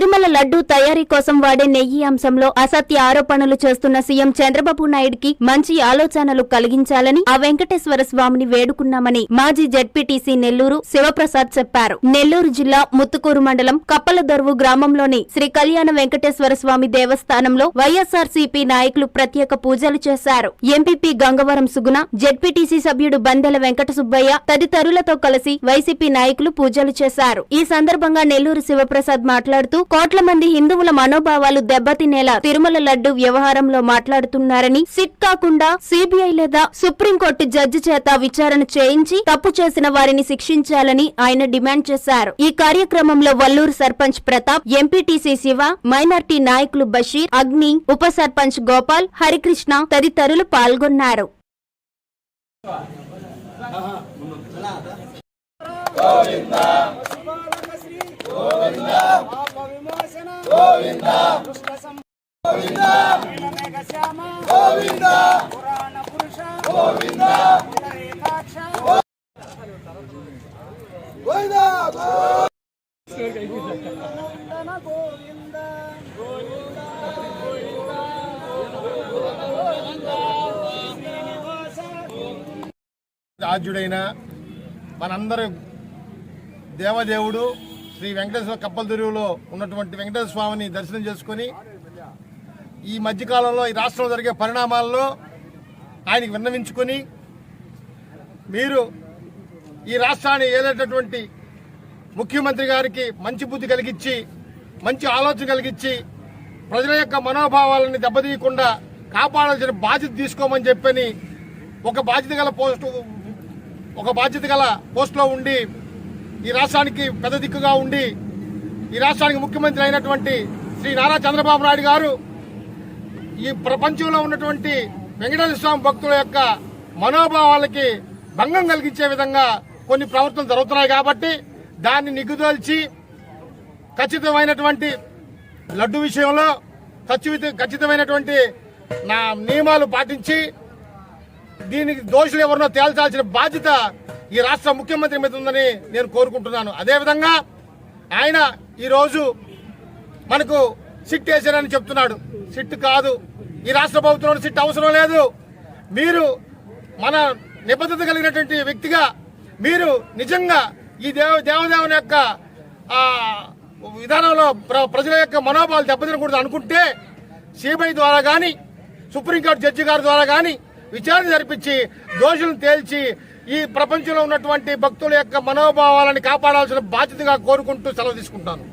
తిరుమల లడ్డూ తయారీ కోసం వాడే నెయ్యి అంశంలో అసత్య ఆరోపణలు చేస్తున్న సీఎం చంద్రబాబు నాయుడికి మంచి ఆలోచనలు కలిగించాలని ఆ వెంకటేశ్వర స్వామిని వేడుకున్నామని మాజీ జడ్పీటీసీ నెల్లూరు శివప్రసాద్ చెప్పారు. నెల్లూరు జిల్లా ముత్తుకూరు మండలం కప్పలదొరువు గ్రామంలోని శ్రీ కళ్యాణ వెంకటేశ్వర స్వామి దేవస్థానంలో వైఎస్ఆర్సీపీ నాయకులు ప్రత్యేక పూజలు చేశారు. ఎంపీపీ గంగవరం సుగుణ జడ్పీటీసీ సభ్యుడు బందెల వెంకట సుబ్బయ్య తదితరులతో కలిసి వైసీపీ నాయకులు పూజలు చేశారు. ఈ సందర్భంగా నెల్లూరు శివప్రసాద్ మాట్లాడుతూ కోట్ల మంది హిందువుల మనోభావాలు దెబ్బతినేలా తిరుమల లడ్డు వ్యవహారంలో మాట్లాడుతున్నారని సిట్ కాకుండా సిబిఐ లేదా సుప్రీంకోర్టు జడ్జి చేత విచారణ చేయించి తప్పు చేసిన వారిని శిక్షించాలని ఆయన డిమాండ్ చేశారు. ఈ కార్యక్రమంలో వల్లూరు సర్పంచ్ ప్రతాప్ ఎంపీటీసీ శివ మైనార్టీ నాయకులు బషీర్ అగ్ని ఉప సర్పంచ్ గోపాల్ హరికృష్ణ తదితరులు పాల్గొన్నారు. గోవిందా. గోవిందా. గోవింద. దుష్ట గోవింద. శ్యామ గోవింద. పురాణ పురుష. గోవింద. రేఖాక్ష గోవింద. గోవింద. రాజ్యుడైన మనందరి దేవదేవుడు శ్రీ వెంకటేశ్వర కప్పలదురువులో ఉన్నటువంటి వెంకటేశ్వర స్వామిని దర్శనం చేసుకొని ఈ మధ్యకాలంలో ఈ రాష్ట్రంలో జరిగే పరిణామాల్లో ఆయనకి విన్నవించుకొని మీరు ఈ రాష్ట్రాన్ని ఏలేటటువంటి ముఖ్యమంత్రి గారికి మంచి బుద్ధి కలిగించి మంచి ఆలోచన కలిగించి ప్రజల యొక్క మనోభావాలను దెబ్బతీయకుండా కాపాడాల్సిన బాధ్యత తీసుకోమని చెప్పని ఒక బాధ్యత గల పోస్టు ఒక బాధ్యత గల పోస్టులో ఉండి ఈ రాష్ట్రానికి పెద్ద దిక్కుగా ఉండి ఈ రాష్ట్రానికి ముఖ్యమంత్రి అయినటువంటి శ్రీ నారా చంద్రబాబు నాయుడు గారు ఈ ప్రపంచంలో ఉన్నటువంటి వెంకటేశ్వర స్వామి భక్తుల యొక్క మనోభావాలకి భంగం కలిగించే విధంగా కొన్ని ప్రవర్తనలు జరుగుతున్నాయి కాబట్టి దాన్ని నిగ్గుదోల్చి ఖచ్చితమైనటువంటి లడ్డు విషయంలో ఖచ్చితమైనటువంటి నా నియమాలు పాటించి దీనికి దోషులు ఎవరినో తేల్చాల్సిన బాధ్యత ఈ రాష్ట్ర ముఖ్యమంత్రి మీద ఉందని నేను కోరుకుంటున్నాను. అదేవిధంగా ఆయన ఈరోజు మనకు సిట్ వేసారని చెప్తున్నాడు. సిట్ కాదు. ఈ రాష్ట్ర ప్రభుత్వంలో సిట్ అవసరం లేదు. మీరు మన నిబద్ధత కలిగినటువంటి వ్యక్తిగా మీరు నిజంగా ఈ దేవ దేవదేవుని యొక్క విధానంలో ప్ర- ప్రజల యొక్క మనోభావాలు దెబ్బతినకూడదు అనుకుంటే సిబిఐ ద్వారా కానీ సుప్రీంకోర్టు జడ్జి గారి ద్వారా కానీ విచారణ జరిపించి దోషులను తేల్చి ఈ ప్రపంచంలో ఉన్నటువంటి భక్తుల యొక్క మనోభావాలను కాపాడాల్సిన బాధ్యతగా కోరుకుంటూ సెలవు తీసుకుంటాను.